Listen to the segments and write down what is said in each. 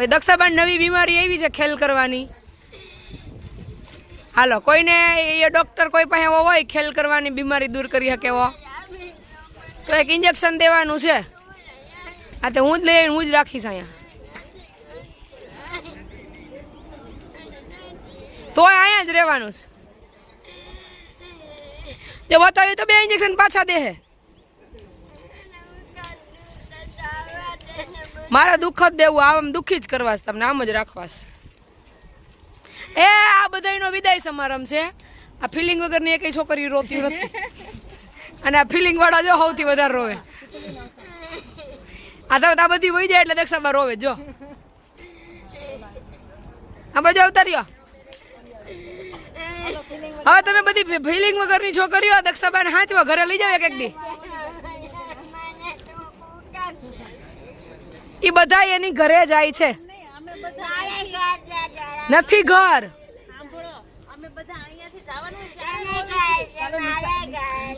ભાઈ, દક્ષાબાન નવી બીમારી આવી છે ખેલ કરવાની. હાલો, કોઈને એ ડોક્ટર કોઈ પાસે એવો હોય, ખેલ કરવાની બીમારી દૂર કરી શકે એવો. તો એક ઇન્જેક્શન દેવાનું છે. આ તે હું જ લઈ હું જ રાખીશ અહીંયા. તોય અહીંયા જ રહેવાનું છે. જો બતાવ્યું તો બે ઇન્જેક્શન પાછા દે મારે દુઃખ જ દેવું, આમ દુઃખી જ કરવા છે તમને, આમ જ રાખવા એ, આ બધાયનો વિદાય સમારંભ છે. આ ફિલિંગ વગરની એકય છોકરી રોતી નથી. અને આ ફિલિંગ વાળા જો સૌથી વધારે રોવે. આ તો આ બધી વહી જાય એટલે દક્ષાબા રોવે, જો. આ બાજુ આવતા રહ્યો. હવે તમે બધી ફિલિંગ વગરની છોકરીઓ દક્ષાબાને હાંચવા ઘરે લઈ જાવ એક એક દી. એ બધા એની ઘરે જાય છે. નથી ઘર.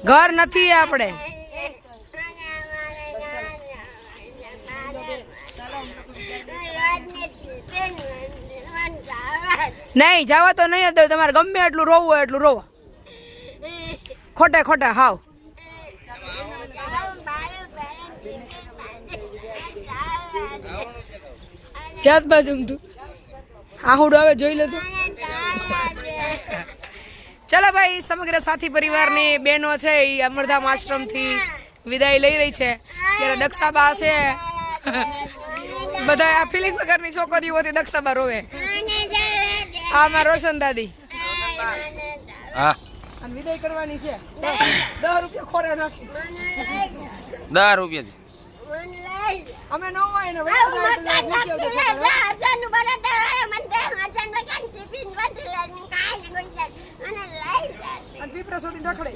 ઘર નથી આપણે. નહીં, જવા તો નહીં તમારે ગમે એટલું રોવું એટલું રોવો. ખોટે ખોટે, હાવ. જાત બાજુ તું. આહુડો હવે જોઈ લે તું. ચલો ભાઈ સમગ્ર સાથી પરિવારની બહેનો છે એ અમરધામ આશ્રમથી વિદાય લઈ રહી છે. ત્યારે દક્ષાબા છે. બધા આ ફિલિંગ વગરની છોકરીઓ હતી દક્ષાબા રોવે. આ મારા રોશન દાદી. હા. વિદાય કરવાની છે. દસ રૂપિયા ખોરા નાખી. દસ રૂપિયા અમે ન હોય ને વૈયા જાય તો જરા મૂકી આવજો છોકરાને. અને પીપળા છોડીને રખડે.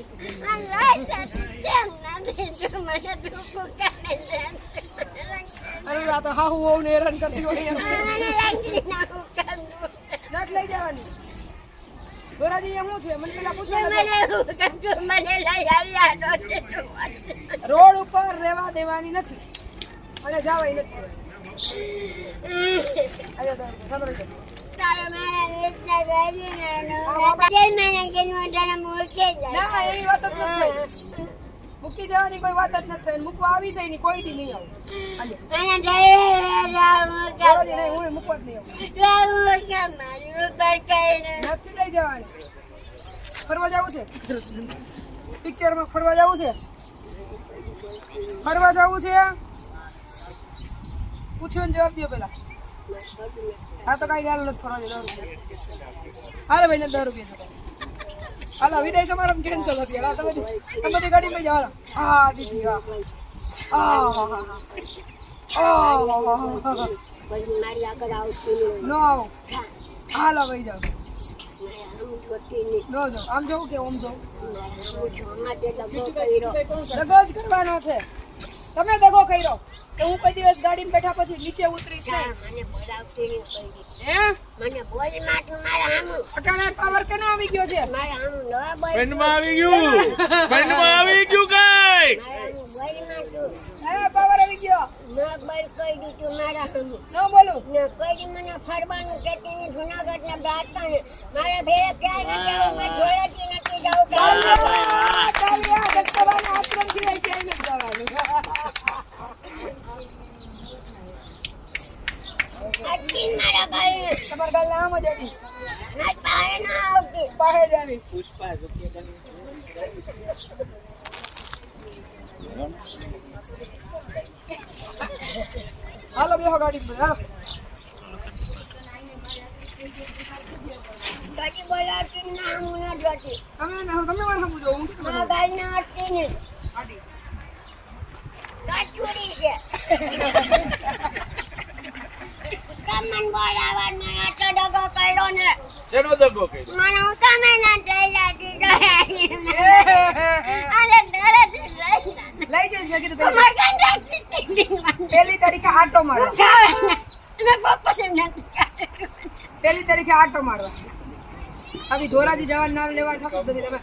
અરે આ તો હાહુ હોવ ને હેરાન કરતી હોય એમ. નાખ લઈ જવાની. દોરાજી એમ છે? મને પેલા પૂછવા રોડ ઉપર રહેવા દેવાની નથી. અને જવાય નથી. આયો તો, સાંભળી એવી વાત જ નથી મૂકી જવાની કોઈ વાત જ નથી મૂકવા આવી છે એની કોઈ દી નહીં આવું. હું મૂકવા જ નહીં નથી લઈ જવાની. ફરવા જવું છે? પિક્ચરમાં ફરવા જવું છે? ફરવા જવું છે? પૂછ્યો જવાબ દો પેલા. હા, તો કઈ ગાલ નથી ફરવા દસ રૂપિયા. હાલે ભાઈ ને દસ રૂપિયા હાલો, વિદાય સમારંભ કેન્સલ હતી. હાલો તમે તમે બધી ગાડીમાં જાઓ. હા દીદી હા. હા હા હા. નો આવો હાલો, ભાઈ, જાઓ. આમ જવું કે આમ જવું? દગો જ કરવાનો છે. તમે દગો કર્યો કે હું કોઈ દિવસ ગાડીમાં બેઠા પછી નીચે ઉતરીશ નહીં. હે? અટાણા પાવર કેનો આવી ગયો છે? પેન્ડમાં આવી ગયું. પેન્ડમાં આવી ગયું કઈ? હે પાવર આવી ગયો. ન બોલું. ફરવાનું કેતી જુનાગઢ ના બાતા મારા ભેળે ક્યાંય નથી આવું મેં ધોળેથી નથી જવું તાલિયા, તાલિયા, આશ્રમ અહીં ક્યાંય ન જવાનું. અચી મારા ભાઈ. તમાર ગાલને નામ જ આવી. ના પાહે ના આવતી. પાસે જ આવીશ. હાલો બેહો ગાડી પર હાલો પછી બોલાવતી ના હું. ના જોતી તમે ના તમે મને સમજો હું સમજુ? ભાઈ ના અટતી ને આડીશ. કાચુરી છે તમને બોલાવા ના આટલો ડગો કર્યો ને શેનો દગો કર્યો? મને હું તમે ના લઈ જતી તો અરે ડરે લઈ જા લઈ જઈશ મેં કીધું પહેલી- આટો આટો આવી ધોરાજી જવાનું નામ લેવા થતું નથી તમે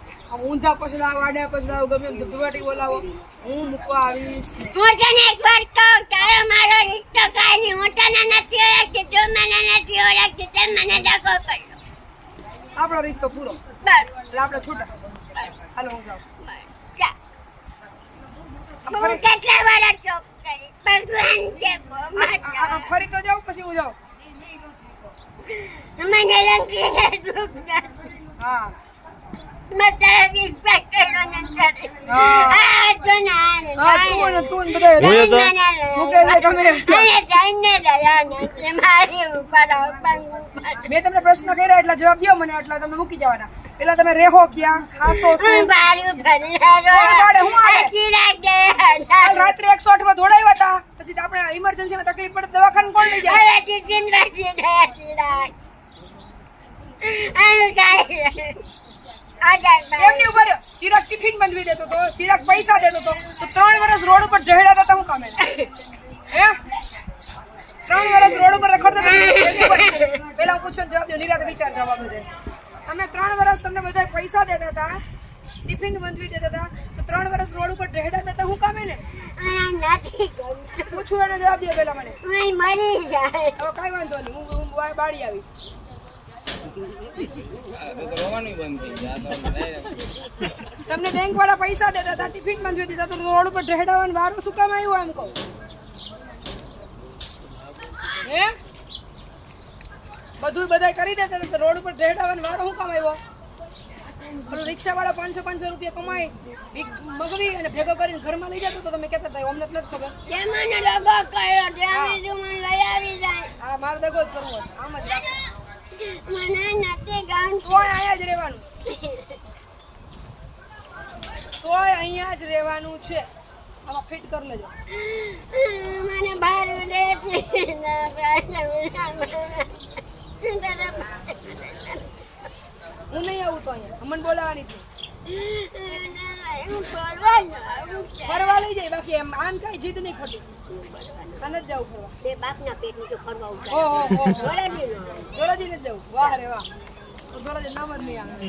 ઊંધા પછડાવો આડા પછડાવો ગમે એમ ધુધવાટી બોલાવો. હું મૂકવા આવીશ. હું તને એક વાર કહું તારો મારો રિશ્તો કાંઈ હું તને નથી ઓળખતી તું મને નથી ઓળખતી. તે મને દગો કર્યો. આપણો રિશ્તો પૂરો. એટલે આપણે છૂટા. હાલો હું જાઉં. કેટલા વાર કરી ભગવાન ફરી તો જાઉં પછી હું જાઉં. મને લંકીને દુઃખ હા. મેં તમને પ્રશ્ન કર્યા એટલા જવાબ દો મને એટલા તમે મૂકી જવાના. પેલા તમે રેહો ક્યાં? ખાસો શું બારું ભરી આવ્યો. કોણ પાડે? હું આ. કાલ રાત્રે એકસો આઠમાં દોડાવ્યા હતા પછી આપણે ઇમરજન્સી માં તકલીફ પડે દવાખાન કોણ લઈ જાય? ટિફિન વાંચી ગયા. એમની ઉપર ચિરાગ ટિફિન બંધવી દેતો તો ચિરાગ પૈસા દેતો તો તો ત્રણ વર્ષ રોડ ઉપર ઢહેડા હતા હું કામે હે? ત્રણ વર્ષ રોડ ઉપર રખડતા પેલા હું પૂછું જવાબ દો નિરાતે વિચાર જવાબ દે તમે ત્રણ વર્ષ તમને બધા પૈસા દેતા હતા ટિફિન બંધવી દેતા હતા તો ત્રણ વર્ષ રોડ ઉપર ઢહેડા દેતા હું કામે ને? નથી. પૂછું એને જવાબ દે પેલા મને. મરી જાય. હવે કાંઈ વાંધો નહીં હું હું બાળી આવીશ. તમને બેંક વાળા પૈસા દેતા હતા ટિફિન બંધવી દીધા તો રોડ ઉપર ઢહેડાવાનો વારું શું કામ આવ્યું એમ કહું? હે? બધું બધાય કરી દેતા હતા રોડ ઉપર ઢહેડાવાનો વારો શું કામ આવ્યો? પેલું રિક્ષા વાળા પાંચસો પાંચસો રૂપિયા કમાઈ ભીખ મગવી અને ભેગો કરીને ઘરમાં લઈ જતો તો તમે કહેતા હતા અમને નથી ખબર. તે મને દગો કર્યો ત્યાં મને લઈ આવી જાય. આ મારે દગો જ કરવો આમ જ રાખો. મને નથી ગમતું. તોય અહીંયા જ રહેવાનું. તોય અહીંયા જ રહેવાનું છે. આમાં ફિટ કરી લેજો. મને બહાર ઉડે હું નહીં આવું તો અહીંયા. અમને બોલાવાની હતી ફરવા લઈ જાય બાકી એમ. આમ કઈ જીદ નહીં ખોટી. તને જ જવું ફરવા. બે બાપના પેટનું તો ફરવા ઓ ઉતારે. હો હો વળાદીનો. જવું વાહ રે વાહ. તો દોરાજી નામ જ નહીં આવે.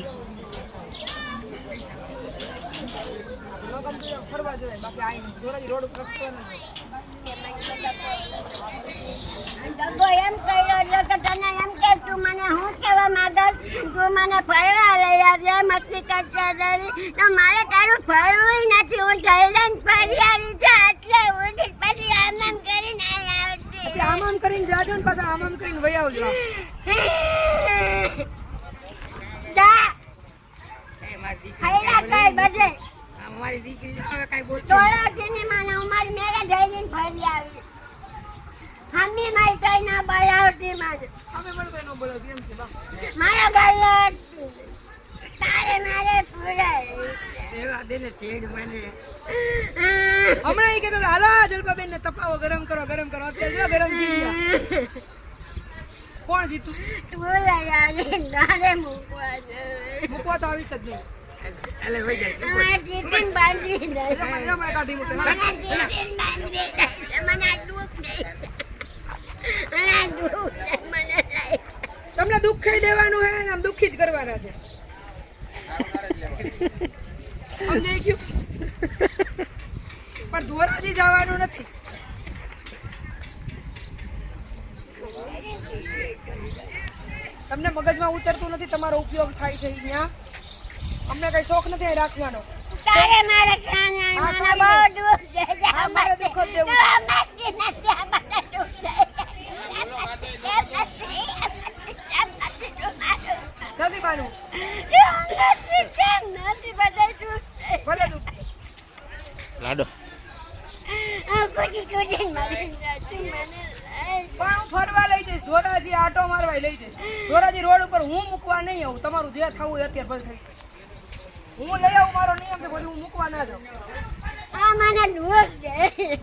ફરવા જવાય. બાકી આઈ નહીં રોડ ઉપર ડબ્બો એમ કર્યો છે કે તને એમ કે તું મને હું કહેવા માંગસ તું મને ફરવા લઈ આવ્યા મસ્તી કરતા રહી તો મારે તારું ફરવું નથી હું થઈલેન્ડ ફરી આવી છું એટલે હું પછી આમ આમ કરીને આવતી આમ આમ કરીને જાજો ને પાછા આમ આમ કરીને વહી આવજો. જા. ખૈરા કઈ બધે અમારી દીકરી હવે કઈ બોલ તોરાટીની માને હું મારી મેરે જઈને ફરી આવી. હમી મારી કઈ ના બોલાવતી મને હવે મને કઈ ન બોલો એમ છે બા. મારા ગલ્લો તારે મારે પૂરાય એવા દેને ચેડ મને. હમણાં એ કહેતા હતા, હાલો જલપાબેન ને તપાવો ગરમ કરો ગરમ કરો. અત્યારે જો ગરમ થઈ ગયા. કોણ જીતું? બોલાય આવી તારે મૂકવા દે. મૂકવા તો આવી જ નહીં. એટલે મને મને કાઢી મૂકે મને ટિફિન બાંધવી દે. મને દુઃખ તમને દુઃખ દેવાનું હે ને આમ દુઃખી જ કરવાના છે. સમજાઈ ગયું પણ ધોરાજી જવાનું નથી. તમને મગજમાં ઉતરતું નથી તમારો ઉપયોગ થાય છે ત્યાં અમને કઈ શોખ નથી રાખવાનો. તારે મારે કાને બહુ નહીં. દુઃખ છે. હા, મારે દેવું તું આ માગતી નથી, આ મને દુઃખ દે. એમ નથી, એમ નથી, એમ નથી તું મારું. નથી માનું. એમ નથી, કેમ નથી, બધાય દુઃખ ભલે દુઃખ લાડો. મને પણ હું ફરવા લઈ જઈશ. ધોરાજી આટો મારવા લઈ જઈશ. ધોરાજી રોડ ઉપર હું મૂકવા નહીં આવું. તમારું જે થવું અત્યારે ભલે થઈ હું લઈ આવું મારો નિયમ છે પછી હું મૂકવા ના જાઉં. આ મને દુઃખ દે.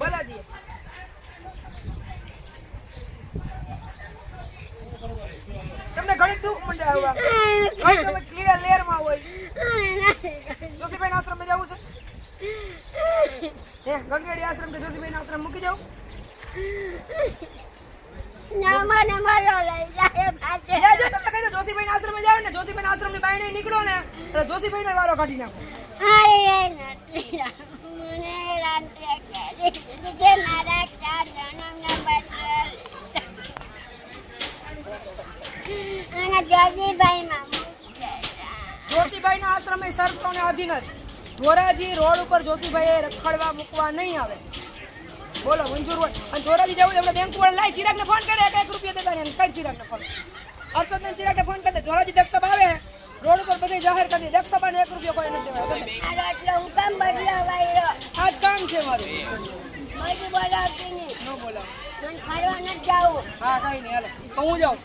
ભલાજી તમને ઘણી દુઃખ મંડે આવવા. ઘણી તમે કીડા લેરમાં હોય. જોશીભાઈ આશ્રમ જવું છે? હે ગંગેડી આશ્રમ કે જોશીભાઈ આશ્રમ મૂકી જાવ જોશીભાઈ આશ્રમે જાવ ને જોશીભાઈ આશ્રમની બાયણે નીકળો ને એટલે જોશીભાઈ નો વારો કાઢી નાખો. જન્મના બદલે આશ્રમ એ શરતોને અધીન જ ધોરાજી રોડ ઉપર જોશીભાઈએ રખડવા મૂકવા નહીં આવે. બોલો મંજૂર હોય. અને ધોરાજી જવું આપણે બેંક વાળા લાઈ ચિરાગને ફોન કરે એક એક રૂપિયા દેતા ને કઈ ચિરાગને ફોન અરશદને ચિરાગને ફોન કરે ધોરાજી દક્ષસભા આવે રોડ ઉપર બધી જાહેર કરી દે. દક્ષસભાને એક રૂપિયો કોઈ નથી દેવાય આજ કામ છે મારું. બોલાવતી નહીં. ન બોલાવ ફરવા નથી જવું. હા કઈ નહીં હાલો. તો હું જાઉં.